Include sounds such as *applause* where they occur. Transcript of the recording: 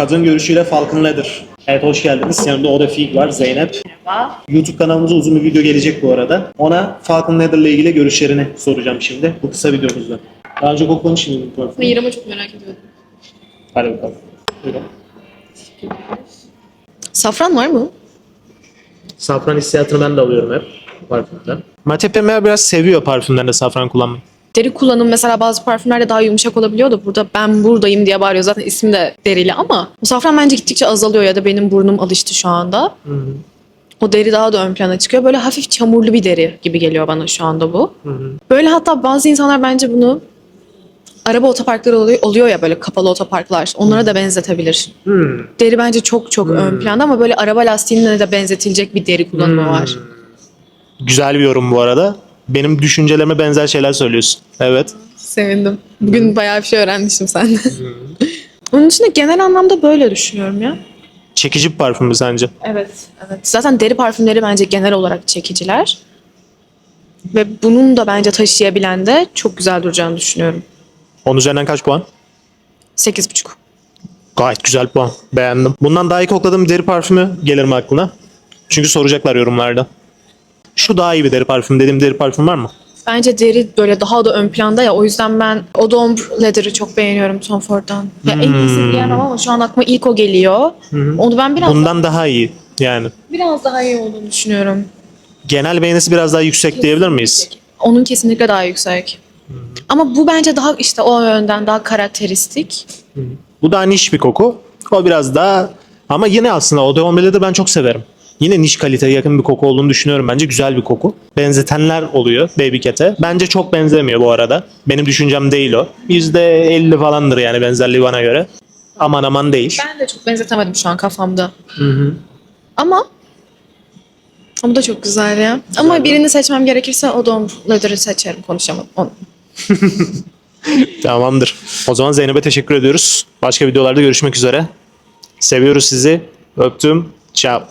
Kadın görüşüyle Falcon Leather. Evet hoş geldiniz. Yanımda Oda Fig var, Zeynep. Merhaba. YouTube kanalımıza uzun bir video gelecek bu arada. Ona Falcon Leather ile ilgili görüşlerini soracağım şimdi. Bu kısa videomuzda. Daha önce koklamış mıydın bu? Hayır ama çok merak ediyorum. Hadi bakalım. Buyurun. Safran var mı? Safran hissiyatını ben de alıyorum hep parfümden. Mathieu Pemer biraz seviyor parfümlerinde safran kullanmayı. Deri kullanım mesela bazı parfümlerde daha yumuşak olabiliyor da burada ben buradayım diye bağırıyor. Zaten ismi de derili ama o safran bence gittikçe azalıyor ya da benim burnum alıştı şu anda. O deri daha da ön plana çıkıyor. Böyle hafif çamurlu bir deri gibi geliyor bana şu anda bu. Böyle hatta bazı insanlar bence bunu araba otoparkları oluyor, oluyor ya böyle kapalı otoparklar. Onlara da benzetebilir. Hmm. Deri bence çok çok ön planda ama böyle araba lastiğine de benzetilecek bir deri kullanımı var. Güzel bir yorum bu arada. Benim düşüncelerime benzer şeyler söylüyorsun. Evet. Sevindim. Bugün bayağı bir şey öğrenmişim senden. *laughs* Onun dışında genel anlamda böyle düşünüyorum ya. Çekici bir parfüm mü sence? Evet, evet. Zaten deri parfümleri bence genel olarak çekiciler. Ve bunun da bence taşıyabilen de çok güzel duracağını düşünüyorum. 10 üzerinden kaç puan? 8,5. Gayet güzel puan. Beğendim. Bundan daha iyi kokladığım deri parfümü gelir mi aklına? Çünkü soracaklar yorumlarda. Şu daha iyi bir deri parfüm dediğim deri parfüm var mı? Bence deri böyle daha da ön planda ya. O yüzden ben d'Ombre Leather'ı çok beğeniyorum Tom Ford'dan. Ya en iyisi diyemem ama şu an aklıma ilk o geliyor. Onu ben biraz, Bundan daha iyi yani. biraz daha iyi olduğunu düşünüyorum. Genel beğenisi biraz daha yüksek diyebilir miyiz? Onun kesinlikle daha yüksek. Ama bu bence daha işte o yönden daha karakteristik. Bu daha niş bir koku. O biraz daha ama yine aslında Eau de Ombre'de ben çok severim. Yine niş kaliteye yakın bir koku olduğunu düşünüyorum. Bence güzel bir koku. Benzetenler oluyor Baby Cat'e. Bence çok benzemiyor bu arada. Benim düşüncem değil o. %50 falandır yani benzerliği bana göre. Aman aman değil. Ben de çok benzetemedim şu an kafamda. Ama ama bu da çok güzel ya. Ama birini seçmem gerekirse o Dom Leather'ı seçerim konuşamam. Onu. *laughs* Tamamdır. O zaman Zeynep'e teşekkür ediyoruz. Başka videolarda görüşmek üzere. Seviyoruz sizi. Öptüm. Ciao.